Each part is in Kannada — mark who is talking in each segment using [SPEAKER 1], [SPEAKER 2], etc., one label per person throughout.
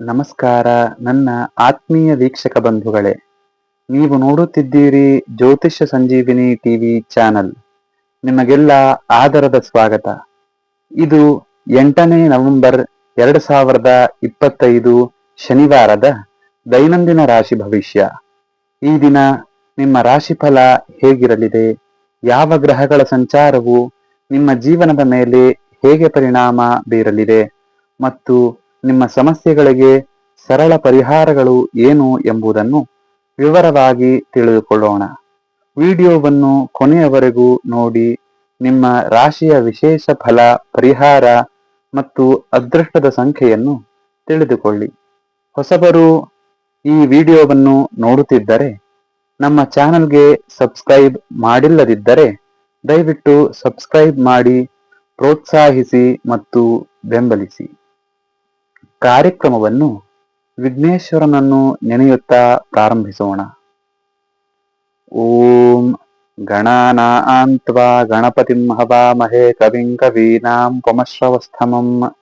[SPEAKER 1] ನಮಸ್ಕಾರ. ನನ್ನ ಆತ್ಮೀಯ ವೀಕ್ಷಕ ಬಂಧುಗಳೇ, ನೀವು ನೋಡುತ್ತಿದ್ದೀರಿ ಜ್ಯೋತಿಷ್ಯ ಸಂಜೀವಿನಿ ಟಿವಿ ಚಾನಲ್. ನಿಮಗೆಲ್ಲ ಆದರದ ಸ್ವಾಗತ. ಇದು ಎಂಟನೇ ನವೆಂಬರ್ ಎರಡು ಸಾವಿರದ ಇಪ್ಪತ್ತೈದು ಶನಿವಾರದ ದೈನಂದಿನ ರಾಶಿ ಭವಿಷ್ಯ. ಈ ದಿನ ನಿಮ್ಮ ರಾಶಿಫಲ ಹೇಗಿರಲಿದೆ? ಯಾವ ಗ್ರಹಗಳ ಸಂಚಾರವು ನಿಮ್ಮ ಜೀವನದ ಮೇಲೆ ಹೇಗೆ ಪರಿಣಾಮ ಬೀರಲಿದೆ? ಮತ್ತು ನಿಮ್ಮ ಸಮಸ್ಯೆಗಳಿಗೆ ಸರಳ ಪರಿಹಾರಗಳು ಏನು ಎಂಬುದನ್ನು ವಿವರವಾಗಿ ತಿಳಿದುಕೊಳ್ಳೋಣ. ವಿಡಿಯೋವನ್ನು ಕೊನೆಯವರೆಗೂ ನೋಡಿ. ನಿಮ್ಮ ರಾಶಿಯ ವಿಶೇಷ ಫಲ, ಪರಿಹಾರ ಮತ್ತು ಅದೃಷ್ಟದ ಸಂಖ್ಯೆಯನ್ನು ತಿಳಿದುಕೊಳ್ಳಿ. ಹೊಸಬರು ಈ ವಿಡಿಯೋವನ್ನು ನೋಡುತ್ತಿದ್ದರೆ ನಮ್ಮ ಚಾನಲ್ಗೆ ಸಬ್ಸ್ಕ್ರೈಬ್ ಮಾಡಿಲ್ಲದಿದ್ದರೆ ದಯವಿಟ್ಟು ಸಬ್ಸ್ಕ್ರೈಬ್ ಮಾಡಿ, ಪ್ರೋತ್ಸಾಹಿಸಿ ಮತ್ತು ಬೆಂಬಲಿಸಿ. ಕಾರ್ಯಕ್ರಮವನ್ನು ವಿಘ್ನೇಶ್ವರನನ್ನು ನೆನೆಯುತ್ತಾ ಪ್ರಾರಂಭಿಸೋಣ. ಓಂ ಗಣಾನಾನ್ತ್ವಾ ಗಣಪತಿಂ ಹವಾಮಹೇ ಕವಿಂ ಕವೀನಾಂ ಪಮಶ್ರವಸ್ಥಮಂ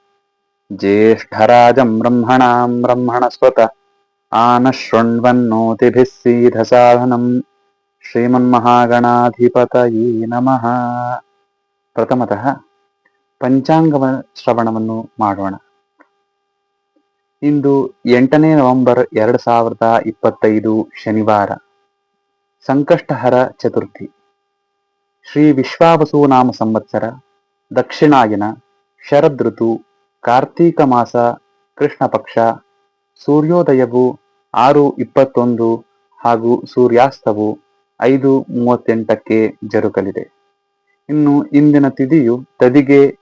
[SPEAKER 1] ಜ್ಯೇಷ್ಠರಾಜಂ ಬ್ರಹ್ಮಣಾಂ ಬ್ರಹ್ಮಣಸ್ವತ ಆನಶೃಣ್ವನ್ನೋತಿಭಿः ಸೀಧಸಾಧನಂ. ಶ್ರೀಮನ್ಮಹಾಗಣಾಧಿಪತಯೇ ನಮಃ. ಪ್ರಥಮತಃ ಪಂಚಾಂಗ ಶ್ರವಣವನ್ನು ಮಾಡೋಣ. ಇಂದು ಎಂಟನೇ ನವೆಂಬರ್ ಎರಡು ಸಾವಿರದ ಇಪ್ಪತ್ತೈದು ಶನಿವಾರ. ಸಂಕಷ್ಟಹರ ಚತುರ್ಥಿ. ಶ್ರೀ ವಿಶ್ವಾವಸು ನಾಮ ಸಂವತ್ಸರ, ದಕ್ಷಿಣಾಯನ, ಶರದ್ ಋತು, ಕಾರ್ತೀಕ ಮಾಸ, ಕೃಷ್ಣ ಪಕ್ಷ, ಸೂರ್ಯೋದಯವು ಆರು ಇಪ್ಪತ್ತೊಂದು ಹಾಗೂ ಸೂರ್ಯಾಸ್ತವು ಐದು ಮೂವತ್ತೆಂಟಕ್ಕೆ ಜರುಗಲಿದೆ. ಇನ್ನು ಇಂದಿನ ತಿದಿಯು ತದಿಗೆ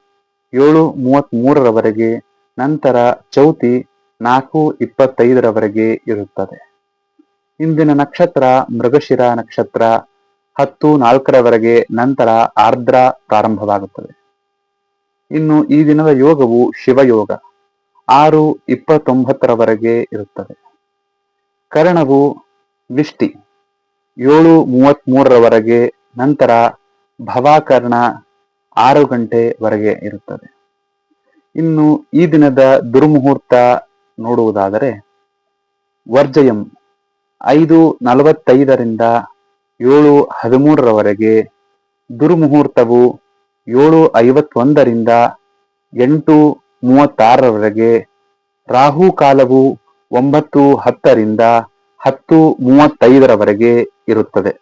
[SPEAKER 1] ಏಳು ಮೂವತ್ತ್ ನಂತರ ಚೌತಿ ನಾಲ್ಕು ಇಪ್ಪತ್ತೈದರವರೆಗೆ ಇರುತ್ತದೆ. ಇಂದಿನ ನಕ್ಷತ್ರ ಮೃಗಶಿರ ನಕ್ಷತ್ರ ಹತ್ತು ನಾಲ್ಕರವರೆಗೆ ನಂತರ ಆರ್ದ್ರ ಪ್ರಾರಂಭವಾಗುತ್ತದೆ. ಇನ್ನು ಈ ದಿನದ ಯೋಗವು ಶಿವಯೋಗ. ಆರು ಇಪ್ಪತ್ತೊಂಬತ್ತರವರೆಗೆ ಇರುತ್ತದೆ. ಕರಣವು ವಿಷ್ಟಿ. ಏಳು ಮೂವತ್ತ್ ಮೂರರವರೆಗೆ ನಂತರ ಭವಾಕರ್ಣ ಆರು ಗಂಟೆವರೆಗೆ ಇರುತ್ತದೆ. ಇನ್ನು ಈ ದಿನದ ದುರ್ಮುಹೂರ್ತ ನೋಡುವುದಾದರೆ ವರ್ಜಯಂ ಐದು ನಲವತ್ತೈದರಿಂದ ಏಳು ಹದಿಮೂರರವರೆಗೆ ದುರ್ಮುಹೂರ್ತವು ಏಳು ಐವತ್ತೊಂದರಿಂದ ಎಂಟು ಮೂವತ್ತಾರರವರೆಗೆ ರಾಹು ಕಾಲವು ಒಂಬತ್ತು ಹತ್ತರಿಂದ ಹತ್ತು ಮೂವತ್ತೈದರವರೆಗೆ ಇರುತ್ತದೆ.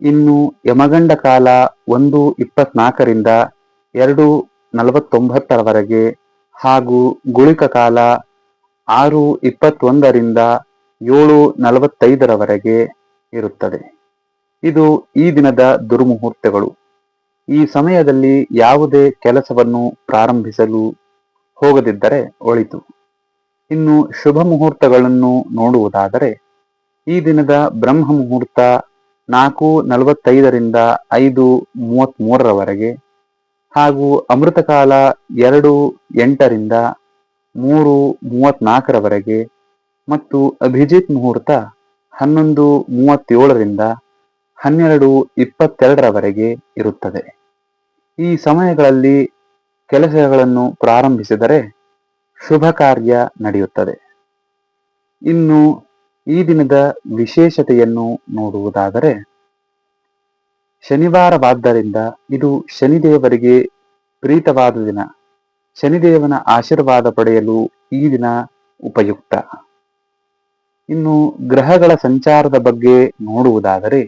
[SPEAKER 1] ಇನ್ನು ಯಮಗಂಡ ಕಾಲ ಒಂದು ಇಪ್ಪತ್ನಾಲ್ಕರಿಂದ ಎರಡು ನಲವತ್ತೊಂಬತ್ತರವರೆಗೆ ಹಾಗೂ ಗುಳಿಕ ಕಾಲ ಆರು ಇಪ್ಪತ್ತೊಂದರಿಂದ ಏಳು ನಲವತ್ತೈದರವರೆಗೆ ಇರುತ್ತದೆ. ಇದು ಈ ದಿನದ ದುರ್ಮುಹೂರ್ತಗಳು. ಈ ಸಮಯದಲ್ಲಿ ಯಾವುದೇ ಕೆಲಸವನ್ನು ಪ್ರಾರಂಭಿಸಲು ಹೋಗದಿದ್ದರೆ ಒಳಿತು. ಇನ್ನು ಶುಭ ಮುಹೂರ್ತಗಳನ್ನು ನೋಡುವುದಾದರೆ, ಈ ದಿನದ ಬ್ರಹ್ಮ ಮುಹೂರ್ತ ನಾಲ್ಕು ನಲವತ್ತೈದರಿಂದ ಐದು ಮೂವತ್ತ್ ಮೂರರವರೆಗೆ ಹಾಗೂ ಅಮೃತಕಾಲ ಎರಡು ಎಂಟರಿಂದ ಮೂರು ಮೂವತ್ನಾಲ್ಕರವರೆಗೆ ಮತ್ತು ಅಭಿಜಿತ್ ಮುಹೂರ್ತ ಹನ್ನೊಂದು ಮೂವತ್ತೇಳರಿಂದ ಹನ್ನೆರಡು ಇಪ್ಪತ್ತೆರಡರವರೆಗೆ ಇರುತ್ತದೆ. ಈ ಸಮಯಗಳಲ್ಲಿ ಕೆಲಸಗಳನ್ನು ಪ್ರಾರಂಭಿಸಿದರೆ ಶುಭ ಕಾರ್ಯ ನಡೆಯುತ್ತದೆ. ಇನ್ನು ಈ ದಿನದ ವಿಶೇಷತೆಯನ್ನು ನೋಡುವುದಾದರೆ ಶನಿವಾರವಾದ್ದರಿಂದ ಇದು ಶನಿದೇವರಿಗೆ ಪ್ರೀತವಾದ ದಿನ. ಶನಿದೇವನ ಆಶೀರ್ವಾದ ಪಡೆಯಲು ಈ ದಿನ ಉಪಯುಕ್ತ. ಇನ್ನು ಗ್ರಹಗಳ ಸಂಚಾರದ ಬಗ್ಗೆ ನೋಡುವುದಾದರೆ,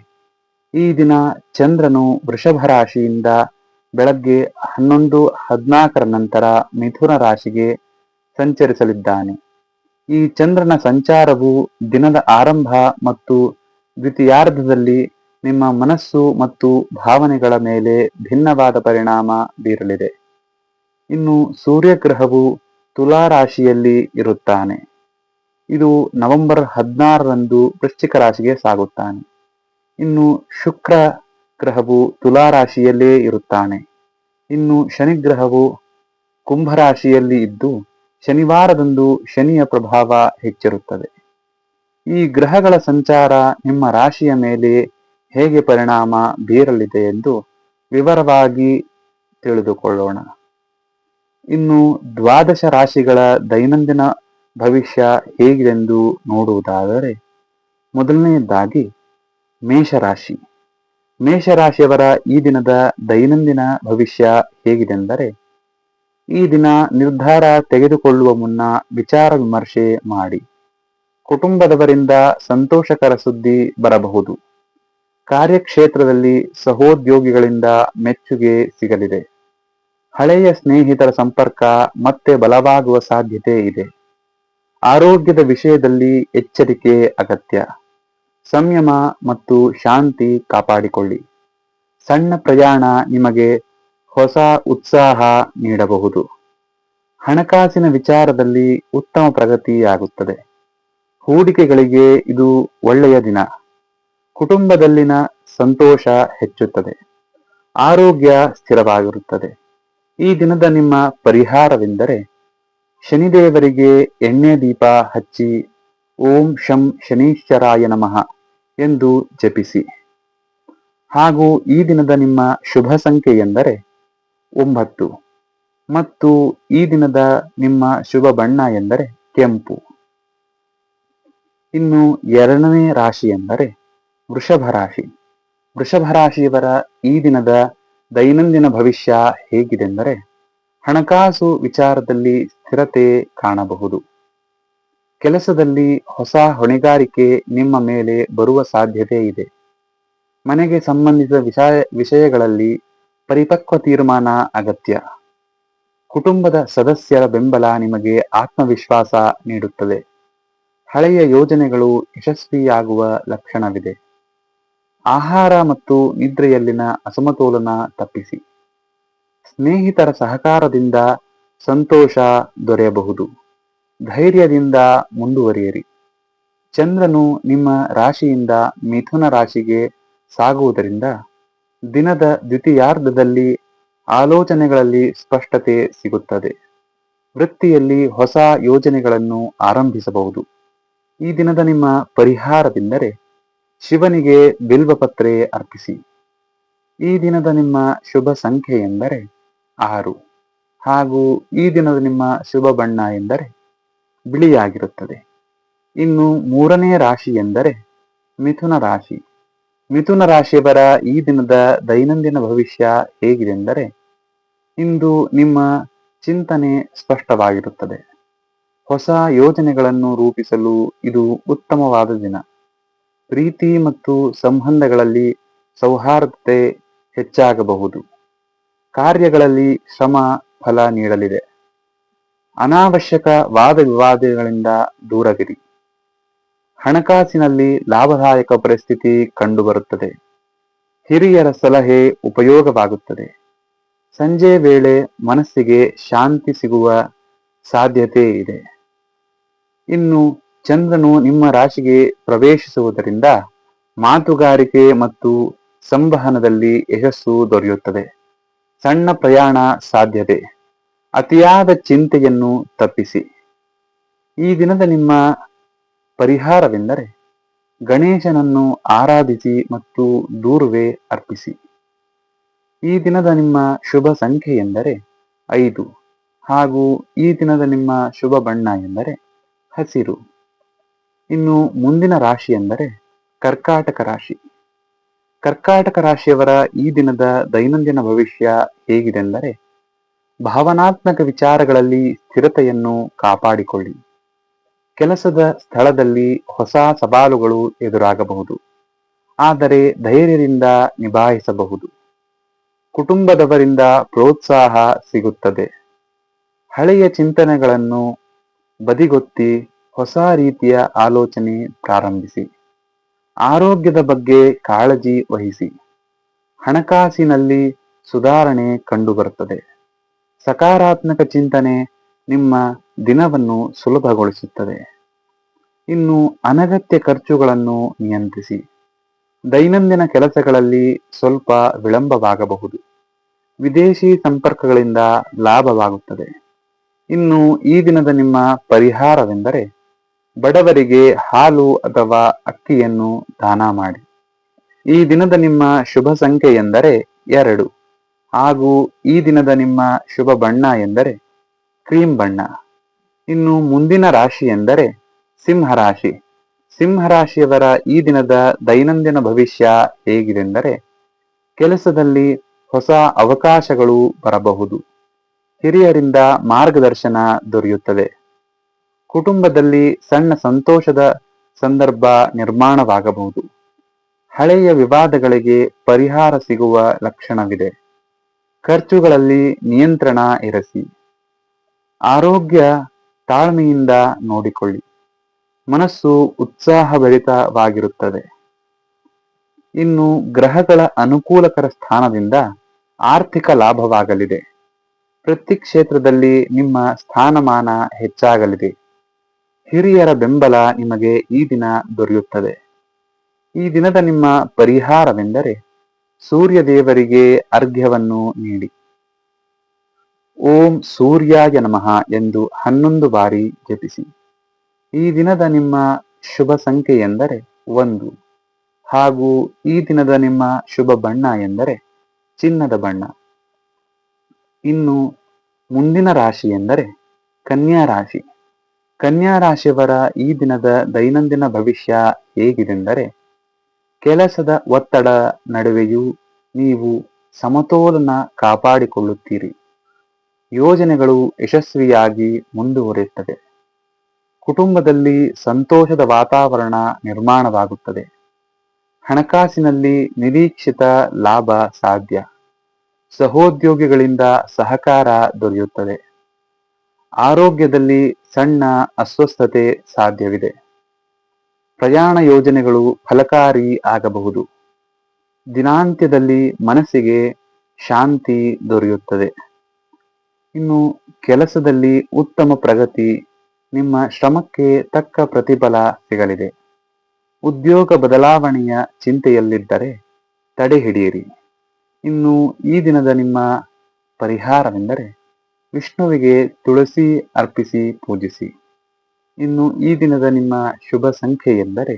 [SPEAKER 1] ಈ ದಿನ ಚಂದ್ರನು ವೃಷಭ ರಾಶಿಯಿಂದ ಬೆಳಗ್ಗೆ ಹನ್ನೊಂದು ಹದಿನಾಲ್ಕರ ನಂತರ ಮಿಥುನ ರಾಶಿಗೆ ಸಂಚರಿಸಲಿದ್ದಾನೆ. ಈ ಚಂದ್ರನ ಸಂಚಾರವು ದಿನದ ಆರಂಭ ಮತ್ತು ದ್ವಿತೀಯಾರ್ಧದಲ್ಲಿ ನಿಮ್ಮ ಮನಸ್ಸು ಮತ್ತು ಭಾವನೆಗಳ ಮೇಲೆ ಭಿನ್ನವಾದ ಪರಿಣಾಮ ಬೀರಲಿದೆ. ಇನ್ನು ಸೂರ್ಯಗ್ರಹವು ತುಲಾ ರಾಶಿಯಲ್ಲಿ ಇರುತ್ತಾನೆ. ಇದು ನವೆಂಬರ್ ಹದಿನಾರರಂದು ವೃಶ್ಚಿಕ ರಾಶಿಗೆ ಸಾಗುತ್ತಾನೆ. ಇನ್ನು ಶುಕ್ರ ಗ್ರಹವು ತುಲಾ ರಾಶಿಯಲ್ಲೇ ಇರುತ್ತಾನೆ. ಇನ್ನು ಶನಿ ಗ್ರಹವು ಕುಂಭರಾಶಿಯಲ್ಲಿ ಇದ್ದು, ಶನಿವಾರದಂದು ಶನಿಯ ಪ್ರಭಾವ ಹೆಚ್ಚಿರುತ್ತದೆ. ಈ ಗ್ರಹಗಳ ಸಂಚಾರ ನಿಮ್ಮ ರಾಶಿಯ ಮೇಲೆ ಹೇಗೆ ಪರಿಣಾಮ ಬೀರಲಿದೆ ಎಂದು ವಿವರವಾಗಿ ತಿಳಿದುಕೊಳ್ಳೋಣ. ಇನ್ನು ದ್ವಾದಶ ರಾಶಿಗಳ ದೈನಂದಿನ ಭವಿಷ್ಯ ಹೇಗಿದೆಂದು ನೋಡುವುದಾದರೆ, ಮೊದಲನೆಯದಾಗಿ ಮೇಷರಾಶಿ. ಮೇಷರಾಶಿಯವರ ಈ ದಿನದ ದೈನಂದಿನ ಭವಿಷ್ಯ ಹೇಗಿದೆಂದರೆ, ಈ ದಿನ ನಿರ್ಧಾರ ತೆಗೆದುಕೊಳ್ಳುವ ಮುನ್ನ ವಿಚಾರ ವಿಮರ್ಶೆ ಮಾಡಿ, ಕುಟುಂಬದವರಿಂದ ಸಂತೋಷಕರ ಸುದ್ದಿ ಬರಬಹುದು. ಕಾರ್ಯಕ್ಷೇತ್ರದಲ್ಲಿ ಸಹೋದ್ಯೋಗಿಗಳಿಂದ ಮೆಚ್ಚುಗೆ ಸಿಗಲಿದೆ. ಹಳೆಯ ಸ್ನೇಹಿತರ ಸಂಪರ್ಕ ಮತ್ತೆ ಬಲವಾಗುವ ಸಾಧ್ಯತೆ ಇದೆ. ಆರೋಗ್ಯದ ವಿಷಯದಲ್ಲಿ ಎಚ್ಚರಿಕೆ ಅಗತ್ಯ. ಸಂಯಮ ಮತ್ತು ಶಾಂತಿ ಕಾಪಾಡಿಕೊಳ್ಳಿ. ಸಣ್ಣ ಪ್ರಯಾಣ ನಿಮಗೆ ಹೊಸ ಉತ್ಸಾಹ ನೀಡಬಹುದು. ಹಣಕಾಸಿನ ವಿಚಾರದಲ್ಲಿ ಉತ್ತಮ ಪ್ರಗತಿಯಾಗುತ್ತದೆ. ಹೂಡಿಕೆಗಳಿಗೆ ಇದು ಒಳ್ಳೆಯ ದಿನ. ಕುಟುಂಬದಲ್ಲಿನ ಸಂತೋಷ ಹೆಚ್ಚುತ್ತದೆ. ಆರೋಗ್ಯ ಸ್ಥಿರವಾಗಿರುತ್ತದೆ. ಈ ದಿನದ ನಿಮ್ಮ ಪರಿಹಾರವೆಂದರೆ ಶನಿದೇವರಿಗೆ ಎಣ್ಣೆ ದೀಪ ಹಚ್ಚಿ ಓಂ ಶಂ ಶನೀಶ್ವರಾಯ ನಮಃ ಎಂದು ಜಪಿಸಿ. ಹಾಗೂ ಈ ದಿನದ ನಿಮ್ಮ ಶುಭ ಸಂಖ್ಯೆ ಎಂದರೆ ಒಂಬತ್ತು. ಮತ್ತು ಈ ದಿನದ ನಿಮ್ಮ ಶುಭ ಬಣ್ಣ ಎಂದರೆ ಕೆಂಪು. ಇನ್ನು ಎರಡನೇ ರಾಶಿ ಎಂದರೆ ವೃಷಭ ರಾಶಿ ವೃಷಭ ರಾಶಿಯವರ ಈ ದಿನದ ದೈನಂದಿನ ಭವಿಷ್ಯ ಹೇಗಿದೆಂದರೆ ಹಣಕಾಸು ವಿಚಾರದಲ್ಲಿ ಸ್ಥಿರತೆ ಕಾಣಬಹುದು. ಕೆಲಸದಲ್ಲಿ ಹೊಸ ಹೊಣೆಗಾರಿಕೆ ನಿಮ್ಮ ಮೇಲೆ ಬರುವ ಸಾಧ್ಯತೆ ಇದೆ. ಮನೆಗೆ ಸಂಬಂಧಿಸಿದ ವಿಷಯ, ವಿಷಯಗಳಲ್ಲಿ ಪರಿಪಕ್ವ ತೀರ್ಮಾನ ಅಗತ್ಯ. ಕುಟುಂಬದ ಸದಸ್ಯರ ಬೆಂಬಲ ನಿಮಗೆ ಆತ್ಮವಿಶ್ವಾಸ ನೀಡುತ್ತದೆ. ಹಳೆಯ ಯೋಜನೆಗಳು ಯಶಸ್ವಿಯಾಗುವ ಲಕ್ಷಣವಿದೆ. ಆಹಾರ ಮತ್ತು ನಿದ್ರೆಯಲ್ಲಿನ ಅಸಮತೋಲನ ತಪ್ಪಿಸಿ. ಸ್ನೇಹಿತರ ಸಹಕಾರದಿಂದ ಸಂತೋಷ ದೊರೆಯಬಹುದು. ಧೈರ್ಯದಿಂದ ಮುಂದುವರಿಯಿರಿ. ಚಂದ್ರನು ನಿಮ್ಮ ರಾಶಿಯಿಂದ ಮಿಥುನ ರಾಶಿಗೆ ಸಾಗುವುದರಿಂದ ದಿನದ ದ್ವಿತೀಯಾರ್ಧದಲ್ಲಿ ಆಲೋಚನೆಗಳಲ್ಲಿ ಸ್ಪಷ್ಟತೆ ಸಿಗುತ್ತದೆ. ವೃತ್ತಿಯಲ್ಲಿ ಹೊಸ ಯೋಜನೆಗಳನ್ನು ಆರಂಭಿಸಬಹುದು. ಈ ದಿನದ ನಿಮ್ಮ ಪರಿಹಾರವೆಂದರೆ ಶಿವನಿಗೆ ಬಿಲ್ವಪತ್ರೆ ಅರ್ಪಿಸಿ. ಈ ದಿನದ ನಿಮ್ಮ ಶುಭ ಸಂಖ್ಯೆ ಎಂದರೆ ಆರು. ಹಾಗೂ ಈ ದಿನದ ನಿಮ್ಮ ಶುಭ ಬಣ್ಣ ಎಂದರೆ ಬಿಳಿಯಾಗಿರುತ್ತದೆ. ಇನ್ನು ಮೂರನೇ ರಾಶಿ ಎಂದರೆ ಮಿಥುನ ರಾಶಿ. ಮಿಥುನ ರಾಶಿಯವರ ಈ ದಿನದ ದೈನಂದಿನ ಭವಿಷ್ಯ ಹೇಗಿದೆಂದರೆ ಇಂದು ನಿಮ್ಮ ಚಿಂತನೆ ಸ್ಪಷ್ಟವಾಗಿರುತ್ತದೆ. ಹೊಸ ಯೋಜನೆಗಳನ್ನು ರೂಪಿಸಲು ಇದು ಉತ್ತಮವಾದ ದಿನ. ಪ್ರೀತಿ ಮತ್ತು ಸಂಬಂಧಗಳಲ್ಲಿ ಸೌಹಾರ್ದತೆ ಹೆಚ್ಚಾಗಬಹುದು. ಕಾರ್ಯಗಳಲ್ಲಿ ಶ್ರಮ, ಫಲ ನೀಡಲಿದೆ. ಅನಾವಶ್ಯಕ ವಾದ ವಿವಾದಗಳಿಂದ ದೂರವಿರಿ. ಹಣಕಾಸಿನಲ್ಲಿ ಲಾಭದಾಯಕ ಪರಿಸ್ಥಿತಿ ಕಂಡುಬರುತ್ತದೆ. ಹಿರಿಯರ ಸಲಹೆ ಉಪಯೋಗವಾಗುತ್ತದೆ. ಸಂಜೆ ವೇಳೆ ಮನಸ್ಸಿಗೆ ಶಾಂತಿ ಸಿಗುವ ಸಾಧ್ಯತೆ ಇದೆ. ಇನ್ನು ಚಂದ್ರನು ನಿಮ್ಮ ರಾಶಿಗೆ ಪ್ರವೇಶಿಸುವುದರಿಂದ ಮಾತುಗಾರಿಕೆ ಮತ್ತು ಸಂವಹನದಲ್ಲಿ ಯಶಸ್ಸು ದೊರೆಯುತ್ತದೆ. ಸಣ್ಣ ಪ್ರಯಾಣ ಸಾಧ್ಯತೆ. ಅತಿಯಾದ ಚಿಂತೆಯನ್ನು ತಪ್ಪಿಸಿ. ಈ ದಿನದ ನಿಮ್ಮ ಪರಿಹಾರವೆಂದರೆ ಗಣೇಶನನ್ನು ಆರಾಧಿಸಿ ಮತ್ತು ದೂರುವೆ ಅರ್ಪಿಸಿ. ಈ ದಿನದ ನಿಮ್ಮ ಶುಭ ಸಂಖ್ಯೆ ಎಂದರೆ ಐದು. ಹಾಗೂ ಈ ದಿನದ ನಿಮ್ಮ ಶುಭ ಬಣ್ಣ ಎಂದರೆ ಹಸಿರು. ಇನ್ನು ಮುಂದಿನ ರಾಶಿ ಎಂದರೆ ಕರ್ಕಾಟಕ ರಾಶಿ. ಕರ್ಕಾಟಕ ರಾಶಿಯವರ ಈ ದಿನದ ದೈನಂದಿನ ಭವಿಷ್ಯ ಹೇಗಿದೆಂದರೆ ಭಾವನಾತ್ಮಕ ವಿಚಾರಗಳಲ್ಲಿ ಸ್ಥಿರತೆಯನ್ನು ಕಾಪಾಡಿಕೊಳ್ಳಿ. ಕೆಲಸದ ಸ್ಥಳದಲ್ಲಿ ಹೊಸ ಸವಾಲುಗಳು ಎದುರಾಗಬಹುದು. ಆದರೆ ಧೈರ್ಯದಿಂದ ನಿಭಾಯಿಸಬಹುದು. ಕುಟುಂಬದವರಿಂದ ಪ್ರೋತ್ಸಾಹ ಸಿಗುತ್ತದೆ. ಹಳೆಯ ಚಿಂತನೆಗಳನ್ನು ಬದಿಗೊತ್ತಿ ಹೊಸ ರೀತಿಯ ಆಲೋಚನೆ ಪ್ರಾರಂಭಿಸಿ. ಆರೋಗ್ಯದ ಬಗ್ಗೆ ಕಾಳಜಿ ವಹಿಸಿ. ಹಣಕಾಸಿನಲ್ಲಿ ಸುಧಾರಣೆ ಕಂಡುಬರುತ್ತದೆ. ಸಕಾರಾತ್ಮಕ ಚಿಂತನೆ ನಿಮ್ಮ ದಿನವನ್ನು ಸುಲಭಗೊಳಿಸುತ್ತದೆ. ಇನ್ನು ಅನಗತ್ಯ ಖರ್ಚುಗಳನ್ನು ನಿಯಂತ್ರಿಸಿ. ದೈನಂದಿನ ಕೆಲಸಗಳಲ್ಲಿ ಸ್ವಲ್ಪ ವಿಳಂಬವಾಗಬಹುದು. ವಿದೇಶಿ ಸಂಪರ್ಕಗಳಿಂದ ಲಾಭವಾಗುತ್ತದೆ. ಇನ್ನು ಈ ದಿನದ ನಿಮ್ಮ ಪರಿಹಾರವೆಂದರೆ ಬಡವರಿಗೆ ಹಾಲು ಅಥವಾ ಅಕ್ಕಿಯನ್ನು ದಾನ ಮಾಡಿ. ಈ ದಿನದ ನಿಮ್ಮ ಶುಭ ಸಂಖ್ಯೆ ಎಂದರೆ ಎರಡು. ಹಾಗೂ ಈ ದಿನದ ನಿಮ್ಮ ಶುಭ ಬಣ್ಣ ಎಂದರೆ ಕ್ರೀಮ್ ಬಣ್ಣ. ಇನ್ನು ಮುಂದಿನ ರಾಶಿ ಎಂದರೆ ಸಿಂಹರಾಶಿ ಸಿಂಹರಾಶಿಯವರ ಈ ದಿನದ ದೈನಂದಿನ ಭವಿಷ್ಯ ಹೇಗಿದೆಂದರೆ ಕೆಲಸದಲ್ಲಿ ಹೊಸ ಅವಕಾಶಗಳು ಬರಬಹುದು. ಹಿರಿಯರಿಂದ ಮಾರ್ಗದರ್ಶನ ದೊರೆಯುತ್ತದೆ. ಕುಟುಂಬದಲ್ಲಿ ಸಣ್ಣ ಸಂತೋಷದ ಸಂದರ್ಭ ನಿರ್ಮಾಣವಾಗಬಹುದು. ಹಳೆಯ ವಿವಾದಗಳಿಗೆ ಪರಿಹಾರ ಸಿಗುವ ಲಕ್ಷಣವಿದೆ. ಖರ್ಚುಗಳಲ್ಲಿ ನಿಯಂತ್ರಣ ಇರಿಸಿ. ಆರೋಗ್ಯ ತಾಳ್ಮೆಯಿಂದ ನೋಡಿಕೊಳ್ಳಿ. ಮನಸ್ಸು ಉತ್ಸಾಹಭರಿತವಾಗಿರುತ್ತದೆ. ಇನ್ನು ಗ್ರಹಗಳ ಅನುಕೂಲಕರ ಸ್ಥಾನದಿಂದ ಆರ್ಥಿಕ ಲಾಭವಾಗಲಿದೆ. ಪ್ರತಿ ಕ್ಷೇತ್ರದಲ್ಲಿ ನಿಮ್ಮ ಸ್ಥಾನಮಾನ ಹೆಚ್ಚಾಗಲಿದೆ. ಹಿರಿಯರ ಬೆಂಬಲ ನಿಮಗೆ ಈ ದಿನ ದೊರೆಯುತ್ತದೆ. ಈ ದಿನದ ನಿಮ್ಮ ಪರಿಹಾರವೆಂದರೆ ಸೂರ್ಯ ದೇವರಿಗೆ ಅರ್ಘ್ಯವನ್ನು ನೀಡಿ. ಓಂ ಸೂರ್ಯಾಯ ನಮಃ ಎಂದು ಹನ್ನೊಂದು ಬಾರಿ ಜಪಿಸಿ. ಈ ದಿನದ ನಿಮ್ಮ ಶುಭ ಸಂಖ್ಯೆ ಎಂದರೆ ಒಂದು. ಹಾಗೂ ಈ ದಿನದ ನಿಮ್ಮ ಶುಭ ಬಣ್ಣ ಎಂದರೆ ಚಿನ್ನದ ಬಣ್ಣ. ಇನ್ನು ಮುಂದಿನ ರಾಶಿ ಎಂದರೆ ಕನ್ಯಾ ರಾಶಿ. ಕನ್ಯಾ ರಾಶಿಯವರ ಈ ದಿನದ ದೈನಂದಿನ ಭವಿಷ್ಯ ಹೇಗಿದೆಂದರೆ, ಕೆಲಸದ ಒತ್ತಡ ನಡುವೆಯೂ ನೀವು ಸಮತೋಲನ ಕಾಪಾಡಿಕೊಳ್ಳುತ್ತೀರಿ. ಯೋಜನೆಗಳು ಯಶಸ್ವಿಯಾಗಿ ಮುಂದುವರಿಯುತ್ತವೆ. ಕುಟುಂಬದಲ್ಲಿ ಸಂತೋಷದ ವಾತಾವರಣ ನಿರ್ಮಾಣವಾಗುತ್ತದೆ. ಹಣಕಾಸಿನಲ್ಲಿ ನಿರೀಕ್ಷಿತ ಲಾಭ ಸಾಧ್ಯ. ಸಹೋದ್ಯೋಗಿಗಳಿಂದ ಸಹಕಾರ ದೊರೆಯುತ್ತದೆ. ಆರೋಗ್ಯದಲ್ಲಿ ಸಣ್ಣ ಅಸ್ವಸ್ಥತೆ ಸಾಧ್ಯವಿದೆ. ಪ್ರಯಾಣ ಯೋಜನೆಗಳು ಫಲಕಾರಿ ಆಗಬಹುದು. ದಿನಾಂತ್ಯದಲ್ಲಿ ಮನಸ್ಸಿಗೆ ಶಾಂತಿ ದೊರೆಯುತ್ತದೆ. ಇನ್ನು ಕೆಲಸದಲ್ಲಿ ಉತ್ತಮ ಪ್ರಗತಿ ನಿಮ್ಮ ಶ್ರಮಕ್ಕೆ ತಕ್ಕ ಪ್ರತಿಫಲ ಸಿಗಲಿದೆ. ಉದ್ಯೋಗ ಬದಲಾವಣೆಯ ಚಿಂತೆಯಲ್ಲಿದ್ದರೆ ತಡೆ ಹಿಡಿಯಿರಿ ಇನ್ನು ಈ ದಿನದ ನಿಮ್ಮ ಪರಿಹಾರವೆಂದರೆ ವಿಷ್ಣುವಿಗೆ ತುಳಸಿ ಅರ್ಪಿಸಿ ಪೂಜಿಸಿ. ಇನ್ನು ಈ ದಿನದ ನಿಮ್ಮ ಶುಭ ಸಂಖ್ಯೆ ಎಂದರೆ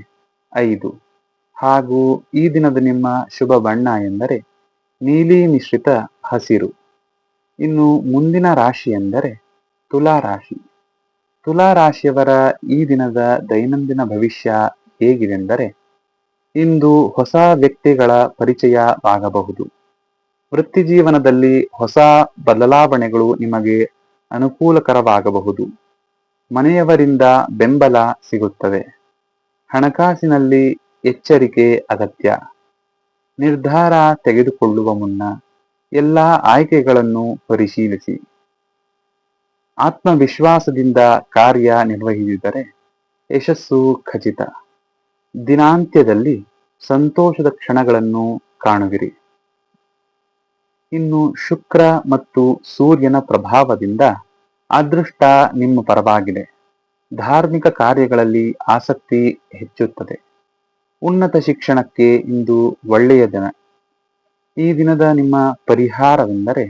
[SPEAKER 1] ಐದು. ಹಾಗೂ ಈ ದಿನದ ನಿಮ್ಮ ಶುಭ ಬಣ್ಣ ಎಂದರೆ ನೀಲಿ ಮಿಶ್ರಿತ ಹಸಿರು. ಇನ್ನು ಮುಂದಿನ ರಾಶಿ ಎಂದರೆ ತುಲಾ ರಾಶಿ. ತುಲಾ ರಾಶಿಯವರ ಈ ದಿನದ ದೈನಂದಿನ ಭವಿಷ್ಯ ಹೇಗಿದೆಂದರೆ ಇಂದು ಹೊಸ ವ್ಯಕ್ತಿಗಳ ಪರಿಚಯವಾಗಬಹುದು ವೃತ್ತಿ ಜೀವನದಲ್ಲಿ ಹೊಸ ಬದಲಾವಣೆಗಳು ನಿಮಗೆ ಅನುಕೂಲಕರವಾಗಬಹುದು. ಮನೆಯವರಿಂದ ಬೆಂಬಲ ಸಿಗುತ್ತದೆ. ಹಣಕಾಸಿನಲ್ಲಿ ಎಚ್ಚರಿಕೆ ಅಗತ್ಯ. ನಿರ್ಧಾರ ತೆಗೆದುಕೊಳ್ಳುವ ಮುನ್ನ ಎಲ್ಲ ಆಯ್ಕೆಗಳನ್ನು ಪರಿಶೀಲಿಸಿ. ಆತ್ಮವಿಶ್ವಾಸದಿಂದ ಕಾರ್ಯ ನಿರ್ವಹಿಸಿದರೆ ಯಶಸ್ಸು ಖಚಿತ. ದಿನಾಂತ್ಯದಲ್ಲಿ ಸಂತೋಷದ ಕ್ಷಣಗಳನ್ನು ಕಾಣುವಿರಿ. ಇನ್ನು ಶುಕ್ರ ಮತ್ತು ಸೂರ್ಯನ ಪ್ರಭಾವದಿಂದ ಅದೃಷ್ಟ ನಿಮ್ಮ ಪರವಾಗಿದೆ. ಧಾರ್ಮಿಕ ಕಾರ್ಯಗಳಲ್ಲಿ ಆಸಕ್ತಿ ಹೆಚ್ಚುತ್ತದೆ. ಉನ್ನತ ಶಿಕ್ಷಣಕ್ಕೆ ಇಂದು ಒಳ್ಳೆಯ ದಿನ. ಈ ದಿನದ ನಿಮ್ಮ ಪರಿಹಾರವೆಂದರೆ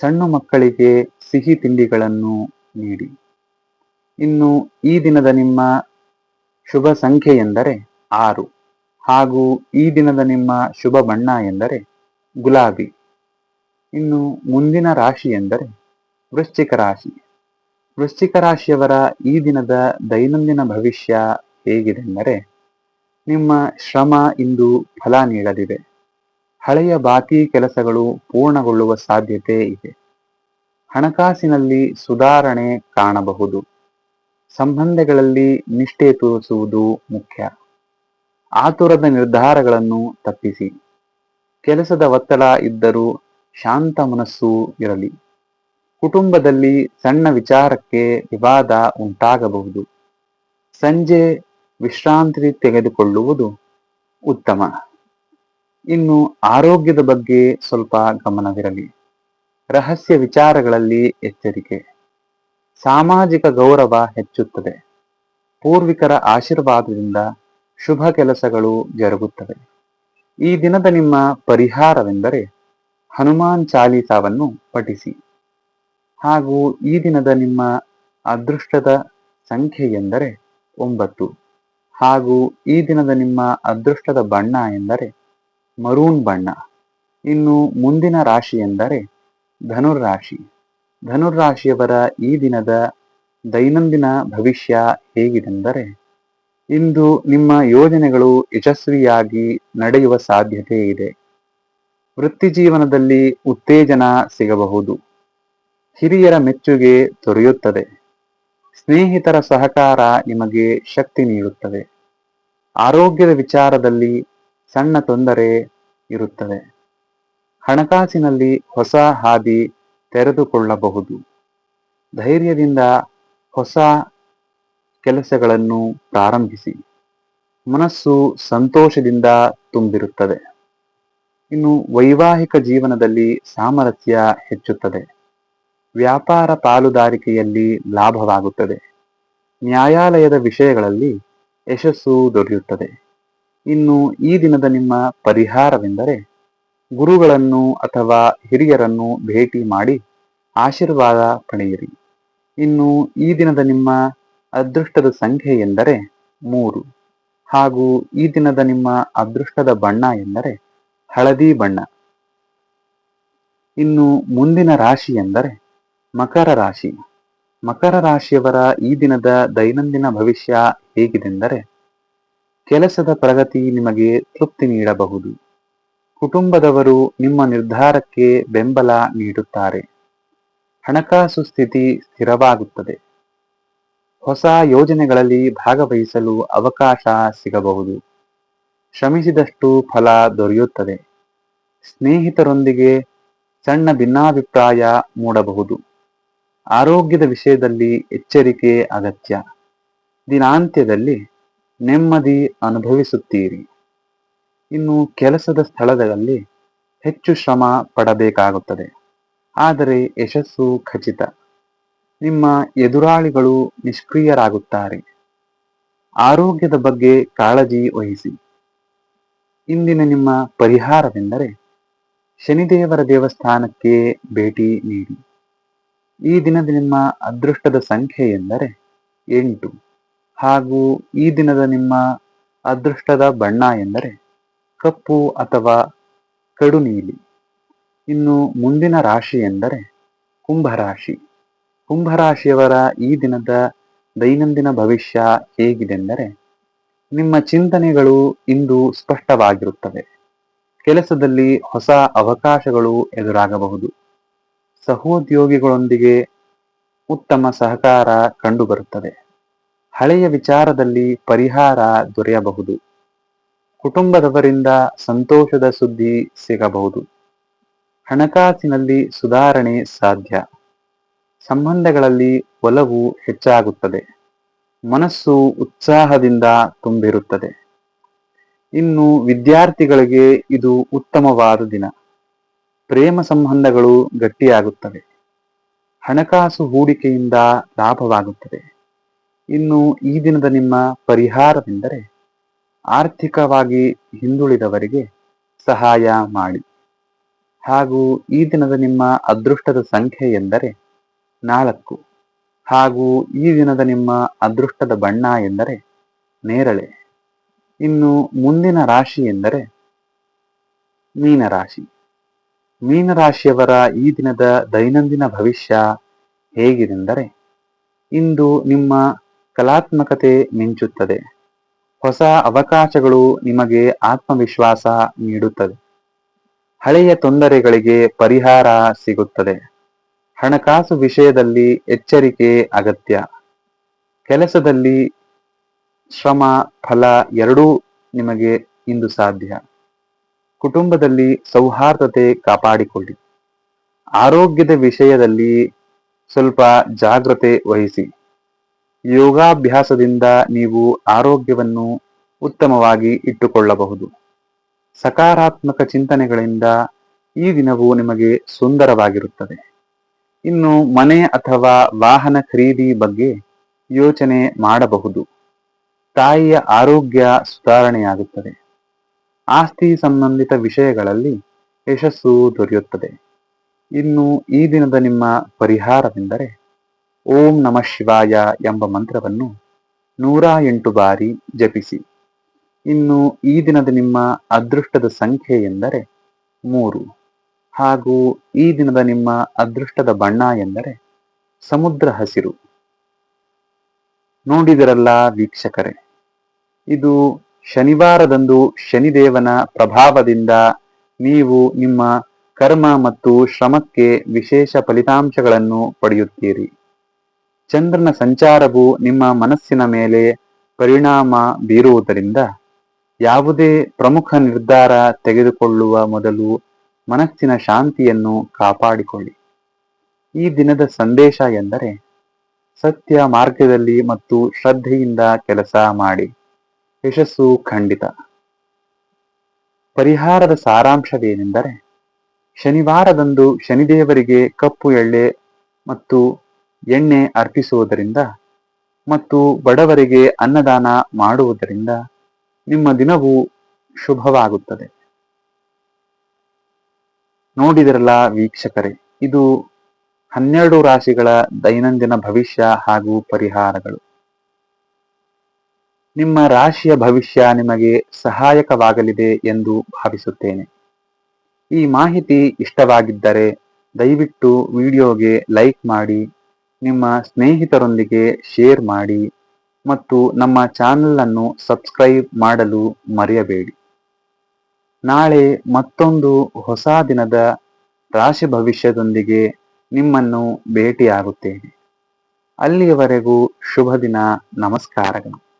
[SPEAKER 1] ಸಣ್ಣ ಮಕ್ಕಳಿಗೆ ಸಿಹಿ ತಿಂಡಿಗಳನ್ನು ನೀಡಿ. ಇನ್ನು ಈ ದಿನದ ನಿಮ್ಮ ಶುಭ ಸಂಖ್ಯೆ ಎಂದರೆ ಆರು. ಹಾಗೂ ಈ ದಿನದ ನಿಮ್ಮ ಶುಭ ಬಣ್ಣ ಎಂದರೆ ಗುಲಾಬಿ. ಇನ್ನು ಮುಂದಿನ ರಾಶಿ ಎಂದರೆ ವೃಶ್ಚಿಕ ರಾಶಿ. ವೃಶ್ಚಿಕ ರಾಶಿಯವರ ಈ ದಿನದ ದೈನಂದಿನ ಭವಿಷ್ಯ ಹೇಗಿದೆಂದರೆ ನಿಮ್ಮ ಶ್ರಮ ಇಂದು ಫಲ ನೀಡಲಿದೆ. ಹಳೆಯ ಬಾಕಿ ಕೆಲಸಗಳು ಪೂರ್ಣಗೊಳ್ಳುವ ಸಾಧ್ಯತೆ ಇದೆ. ಹಣಕಾಸಿನಲ್ಲಿ ಸುಧಾರಣೆ ಕಾಣಬಹುದು. ಸಂಬಂಧಗಳಲ್ಲಿ ನಿಷ್ಠೆ ತೋರಿಸುವುದು ಮುಖ್ಯ. ಆತುರದ ನಿರ್ಧಾರಗಳನ್ನು ತಪ್ಪಿಸಿ. ಕೆಲಸದ ಒತ್ತಡ ಇದ್ದರೂ ಶಾಂತ ಮನಸ್ಸು ಇರಲಿ. ಕುಟುಂಬದಲ್ಲಿ ಸಣ್ಣ ವಿಚಾರಕ್ಕೆ ವಿವಾದ ಉಂಟಾಗಬಹುದು. ಸಂಜೆ ವಿಶ್ರಾಂತಿ ತೆಗೆದುಕೊಳ್ಳುವುದು ಉತ್ತಮ. ಇನ್ನು ಆರೋಗ್ಯದ ಬಗ್ಗೆ ಸ್ವಲ್ಪ ಗಮನವಿರಲಿ. ರಹಸ್ಯ ವಿಚಾರಗಳಲ್ಲಿ ಎಚ್ಚರಿಕೆ. ಸಾಮಾಜಿಕ ಗೌರವ ಹೆಚ್ಚುತ್ತದೆ. ಪೂರ್ವಿಕರ ಆಶೀರ್ವಾದದಿಂದ ಶುಭ ಕೆಲಸಗಳು ಜರುಗುತ್ತವೆ. ಈ ದಿನದ ನಿಮ್ಮ ಪರಿಹಾರವೆಂದರೆ ಹನುಮಾನ್ ಚಾಲೀಸಾವನ್ನು ಪಠಿಸಿ. ಹಾಗೂ ಈ ದಿನದ ನಿಮ್ಮ ಅದೃಷ್ಟದ ಸಂಖ್ಯೆ ಎಂದರೆ ಒಂಬತ್ತು. ಹಾಗೂ ಈ ದಿನದ ನಿಮ್ಮ ಅದೃಷ್ಟದ ಬಣ್ಣ ಎಂದರೆ ಮರೂನ್ ಬಣ್ಣ. ಇನ್ನು ಮುಂದಿನ ರಾಶಿ ಎಂದರೆ ಧನುರ್ರಾಶಿ. ಧನುರ್ರಾಶಿಯವರ ಈ ದಿನದ ದೈನಂದಿನ ಭವಿಷ್ಯ ಹೇಗಿದೆಂದರೆ ಇಂದು ನಿಮ್ಮ ಯೋಜನೆಗಳು ಯಶಸ್ವಿಯಾಗಿ ನಡೆಯುವ ಸಾಧ್ಯತೆ ಇದೆ. ವೃತ್ತಿ ಜೀವನದಲ್ಲಿ ಉತ್ತೇಜನ ಸಿಗಬಹುದು. ಹಿರಿಯರ ಮೆಚ್ಚುಗೆ ದೊರೆಯುತ್ತದೆ. ಸ್ನೇಹಿತರ ಸಹಕಾರ ನಿಮಗೆ ಶಕ್ತಿ ನೀಡುತ್ತದೆ. ಆರೋಗ್ಯದ ವಿಚಾರದಲ್ಲಿ ಸಣ್ಣ ತೊಂದರೆ ಇರುತ್ತದೆ. ಹಣಕಾಸಿನಲ್ಲಿ ಹೊಸ ಹಾದಿ ತೆರೆದುಕೊಳ್ಳಬಹುದು. ಧೈರ್ಯದಿಂದ ಹೊಸ ಕೆಲಸಗಳನ್ನು ಪ್ರಾರಂಭಿಸಿ. ಮನಸ್ಸು ಸಂತೋಷದಿಂದ ತುಂಬಿರುತ್ತದೆ. ಇನ್ನು ವೈವಾಹಿಕ ಜೀವನದಲ್ಲಿ ಸಾಮರಸ್ಯ ಹೆಚ್ಚುತ್ತದೆ. ವ್ಯಾಪಾರ ಪಾಲುದಾರಿಕೆಯಲ್ಲಿ ಲಾಭವಾಗುತ್ತದೆ. ನ್ಯಾಯಾಲಯದ ವಿಷಯಗಳಲ್ಲಿ ಯಶಸ್ಸು ದೊರೆಯುತ್ತದೆ. ಇನ್ನು ಈ ದಿನದ ನಿಮ್ಮ ಪರಿಹಾರವೆಂದರೆ ಗುರುಗಳನ್ನು ಅಥವಾ ಹಿರಿಯರನ್ನು ಭೇಟಿ ಮಾಡಿ ಆಶೀರ್ವಾದ ಪಡೆಯಿರಿ. ಇನ್ನು ಈ ದಿನದ ನಿಮ್ಮ ಅದೃಷ್ಟದ ಸಂಖ್ಯೆ ಎಂದರೆ ಮೂರು. ಹಾಗೂ ಈ ದಿನದ ನಿಮ್ಮ ಅದೃಷ್ಟದ ಬಣ್ಣ ಎಂದರೆ ಹಳದಿ ಬಣ್ಣ. ಇನ್ನು ಮುಂದಿನ ರಾಶಿ ಎಂದರೆ ಮಕರ ರಾಶಿ. ಮಕರ ರಾಶಿಯವರ ಈ ದಿನದ ದೈನಂದಿನ ಭವಿಷ್ಯ ಹೇಗಿದೆಂದರೆ ಕೆಲಸದ ಪ್ರಗತಿ ನಿಮಗೆ ತೃಪ್ತಿ ನೀಡಬಹುದು. ಕುಟುಂಬದವರು ನಿಮ್ಮ ನಿರ್ಧಾರಕ್ಕೆ ಬೆಂಬಲ ನೀಡುತ್ತಾರೆ. ಹಣಕಾಸು ಸ್ಥಿತಿ ಸ್ಥಿರವಾಗುತ್ತದೆ. ಹೊಸ ಯೋಜನೆಗಳಲ್ಲಿ ಭಾಗವಹಿಸಲು ಅವಕಾಶ ಸಿಗಬಹುದು. ಶ್ರಮಿಸಿದಷ್ಟು ಫಲ ದೊರೆಯುತ್ತದೆ. ಸ್ನೇಹಿತರೊಂದಿಗೆ ಸಣ್ಣ ಭಿನ್ನಾಭಿಪ್ರಾಯ ಮೂಡಬಹುದು. ಆರೋಗ್ಯದ ವಿಷಯದಲ್ಲಿ ಎಚ್ಚರಿಕೆ ಅಗತ್ಯ. ದಿನಾಂತ್ಯದಲ್ಲಿ ನೆಮ್ಮದಿ ಅನುಭವಿಸುತ್ತೀರಿ. ಇನ್ನು ಕೆಲಸದ ಸ್ಥಳದಲ್ಲಿ ಹೆಚ್ಚು ಶ್ರಮ ಪಡಬೇಕಾಗುತ್ತದೆ. ಆದರೆ ಯಶಸ್ಸು ಖಚಿತ. ನಿಮ್ಮ ಎದುರಾಳಿಗಳು ನಿಷ್ಕ್ರಿಯರಾಗುತ್ತಾರೆ. ಆರೋಗ್ಯದ ಬಗ್ಗೆ ಕಾಳಜಿ ವಹಿಸಿ. ಇಂದಿನ ನಿಮ್ಮ ಪರಿಹಾರವೆಂದರೆ ಶನಿದೇವರ ದೇವಸ್ಥಾನಕ್ಕೆ ಭೇಟಿ ನೀಡಿ. ಈ ದಿನದ ನಿಮ್ಮ ಅದೃಷ್ಟದ ಸಂಖ್ಯೆ ಎಂದರೆ ಎಂಟು. ಹಾಗೂ ಈ ದಿನದ ನಿಮ್ಮ ಅದೃಷ್ಟದ ಬಣ್ಣ ಎಂದರೆ ಕಪ್ಪು ಅಥವಾ ಕಡು ನೀಲಿ ಇನ್ನು ಮುಂದಿನ ರಾಶಿ ಎಂದರೆ ಕುಂಭರಾಶಿ. ಕುಂಭರಾಶಿಯವರ ಈ ದಿನದ ದೈನಂದಿನ ಭವಿಷ್ಯ ಹೇಗಿದೆಂದರೆ, ನಿಮ್ಮ ಚಿಂತನೆಗಳು ಇಂದು ಸ್ಪಷ್ಟವಾಗಿರುತ್ತವೆ. ಕೆಲಸದಲ್ಲಿ ಹೊಸ ಅವಕಾಶಗಳು ಎದುರಾಗಬಹುದು. ಸಹೋದ್ಯೋಗಿಗಳೊಂದಿಗೆ ಉತ್ತಮ ಸಹಕಾರ ಕಂಡುಬರುತ್ತದೆ. ಹಳೆಯ ವಿಚಾರದಲ್ಲಿ ಪರಿಹಾರ ದೊರೆಯಬಹುದು. ಕುಟುಂಬದವರಿಂದ ಸಂತೋಷದ ಸುದ್ದಿ ಸಿಗಬಹುದು. ಹಣಕಾಸಿನಲ್ಲಿ ಸುಧಾರಣೆ ಸಾಧ್ಯ. ಸಂಬಂಧಗಳಲ್ಲಿ ಒಲವು ಹೆಚ್ಚಾಗುತ್ತದೆ. ಮನಸ್ಸು ಉತ್ಸಾಹದಿಂದ ತುಂಬಿರುತ್ತದೆ. ಇನ್ನು ವಿದ್ಯಾರ್ಥಿಗಳಿಗೆ ಇದು ಉತ್ತಮವಾದ ದಿನ. ಪ್ರೇಮ ಸಂಬಂಧಗಳು ಗಟ್ಟಿಯಾಗುತ್ತವೆ. ಹಣಕಾಸು ಹೂಡಿಕೆಯಿಂದ ಲಾಭವಾಗುತ್ತದೆ. ಇನ್ನು ಈ ದಿನದ ನಿಮ್ಮ ಪರಿಹಾರವೆಂದರೆ ಆರ್ಥಿಕವಾಗಿ ಹಿಂದುಳಿದವರಿಗೆ ಸಹಾಯ ಮಾಡಿ. ಹಾಗೂ ಈ ದಿನದ ನಿಮ್ಮ ಅದೃಷ್ಟದ ಸಂಖ್ಯೆ ಎಂದರೆ ನಾಲ್ಕು. ಹಾಗೂ ಈ ದಿನದ ನಿಮ್ಮ ಅದೃಷ್ಟದ ಬಣ್ಣ ಎಂದರೆ ನೇರಳೆ. ಇನ್ನು ಮುಂದಿನ ರಾಶಿ ಎಂದರೆ ಮೀನರಾಶಿ. ಮೀನರಾಶಿಯವರ ಈ ದಿನದ ದೈನಂದಿನ ಭವಿಷ್ಯ ಹೇಗಿದೆಂದರೆ ಇಂದು ನಿಮ್ಮ ಕಲಾತ್ಮಕತೆ ಮಿಂಚುತ್ತದೆ. ಹೊಸ ಅವಕಾಶಗಳು ನಿಮಗೆ ಆತ್ಮವಿಶ್ವಾಸ ನೀಡುತ್ತದೆ. ಹಳೆಯ ತೊಂದರೆಗಳಿಗೆ ಪರಿಹಾರ ಸಿಗುತ್ತದೆ. ಹಣಕಾಸು ವಿಷಯದಲ್ಲಿ ಎಚ್ಚರಿಕೆ ಅಗತ್ಯ. ಕೆಲಸದಲ್ಲಿ ಶ್ರಮ, ಫಲ ಎರಡೂ ನಿಮಗೆ ಇಂದು ಸಾಧ್ಯ. ಕುಟುಂಬದಲ್ಲಿ ಸೌಹಾರ್ದತೆ ಕಾಪಾಡಿಕೊಳ್ಳಿ. ಆರೋಗ್ಯದ ವಿಷಯದಲ್ಲಿ ಸ್ವಲ್ಪ ಜಾಗ್ರತೆ ವಹಿಸಿ. ಯೋಗಾಭ್ಯಾಸದಿಂದ ನೀವು ಆರೋಗ್ಯವನ್ನು ಉತ್ತಮವಾಗಿ ಇಟ್ಟುಕೊಳ್ಳಬಹುದು. ಸಕಾರಾತ್ಮಕ ಚಿಂತನೆಗಳಿಂದ ಈ ದಿನವು ನಿಮಗೆ ಸುಂದರವಾಗಿರುತ್ತದೆ. ಇನ್ನು ಮನೆ ಅಥವಾ ವಾಹನ ಖರೀದಿ ಬಗ್ಗೆ ಯೋಚನೆ ಮಾಡಬಹುದು. ತಾಯಿಯ ಆರೋಗ್ಯ ಸುಧಾರಣೆಯಾಗುತ್ತದೆ. ಆಸ್ತಿ ಸಂಬಂಧಿತ ವಿಷಯಗಳಲ್ಲಿ ಯಶಸ್ಸು ದೊರೆಯುತ್ತದೆ. ಇನ್ನು ಈ ದಿನದ ನಿಮ್ಮ ಪರಿಹಾರವೆಂದರೆ, ಓಂ ನಮಃ ಶಿವಾಯ ಎಂಬ ಮಂತ್ರವನ್ನು ನೂರ ಎಂಟು ಬಾರಿ ಜಪಿಸಿ. ಇನ್ನು ಈ ದಿನದ ನಿಮ್ಮ ಅದೃಷ್ಟದ ಸಂಖ್ಯೆ ಎಂದರೆ ಮೂರು. ಹಾಗೂ ಈ ದಿನದ ನಿಮ್ಮ ಅದೃಷ್ಟದ ಬಣ್ಣ ಎಂದರೆ ಸಮುದ್ರ ಹಸಿರು. ನೋಡಿದರಲ್ಲ ವೀಕ್ಷಕರೇ, ಇದು ಶನಿವಾರದಂದು ಶನಿದೇವನ ಪ್ರಭಾವದಿಂದ ನೀವು ನಿಮ್ಮ ಕರ್ಮ ಮತ್ತು ಶ್ರಮಕ್ಕೆ ವಿಶೇಷ ಫಲಿತಾಂಶಗಳನ್ನು ಪಡೆಯುತ್ತೀರಿ. ಚಂದ್ರನ ಸಂಚಾರವು ನಿಮ್ಮ ಮನಸ್ಸಿನ ಮೇಲೆ ಪರಿಣಾಮ ಬೀರುವುದರಿಂದ ಯಾವುದೇ ಪ್ರಮುಖ ನಿರ್ಧಾರ ತೆಗೆದುಕೊಳ್ಳುವ ಮೊದಲು ಮನಸ್ಸಿನ ಶಾಂತಿಯನ್ನು ಕಾಪಾಡಿಕೊಳ್ಳಿ. ಈ ದಿನದ ಸಂದೇಶ ಎಂದರೆ ಸತ್ಯ ಮಾರ್ಗದಲ್ಲಿ ಮತ್ತು ಶ್ರದ್ಧೆಯಿಂದ ಕೆಲಸ ಮಾಡಿ. ಯಶಸ್ಸು ಖಂಡಿತ. ಪರಿಹಾರದ ಸಾರಾಂಶವೇನೆಂದರೆ ಶನಿವಾರದಂದು ಶನಿದೇವರಿಗೆ ಕಪ್ಪು ಎಳ್ಳೆ ಮತ್ತು ಎಣ್ಣೆ ಅರ್ಪಿಸುವುದರಿಂದ ಮತ್ತು ಬಡವರಿಗೆ ಅನ್ನದಾನ ಮಾಡುವುದರಿಂದ ನಿಮ್ಮ ದಿನವು ಶುಭವಾಗುತ್ತದೆ. ನೋಡಿದಿರಲ್ಲ ವೀಕ್ಷಕರೇ? ಇದು ಹನ್ನೆರಡು ರಾಶಿಗಳ ದೈನಂದಿನ ಭವಿಷ್ಯ ಹಾಗೂ ಪರಿಹಾರಗಳು. ನಿಮ್ಮ ರಾಶಿಯ ಭವಿಷ್ಯ ನಿಮಗೆ ಸಹಾಯಕವಾಗಲಿದೆ ಎಂದು ಭಾವಿಸುತ್ತೇನೆ. ಈ ಮಾಹಿತಿ ಇಷ್ಟವಾಗಿದ್ದರೆ ದಯವಿಟ್ಟು ವಿಡಿಯೋಗೆ ಲೈಕ್ ಮಾಡಿ, ನಿಮ್ಮ ಸ್ನೇಹಿತರೊಂದಿಗೆ ಶೇರ್ ಮಾಡಿ ಮತ್ತು ನಮ್ಮ ಚಾನಲ್ ಅನ್ನು ಸಬ್ಸ್ಕ್ರೈಬ್ ಮಾಡಲು ಮರೆಯಬೇಡಿ. ನಾಳೆ ಮತ್ತೊಂದು ಹೊಸ ದಿನದ ರಾಶಿ ಭವಿಷ್ಯದೊಂದಿಗೆ ನಿಮ್ಮನ್ನು ಭೇಟಿಯಾಗುತ್ತೇನೆ. ಅಲ್ಲಿಯವರೆಗೂ ಶುಭ ದಿನ ನಮಸ್ಕಾರಗಳು.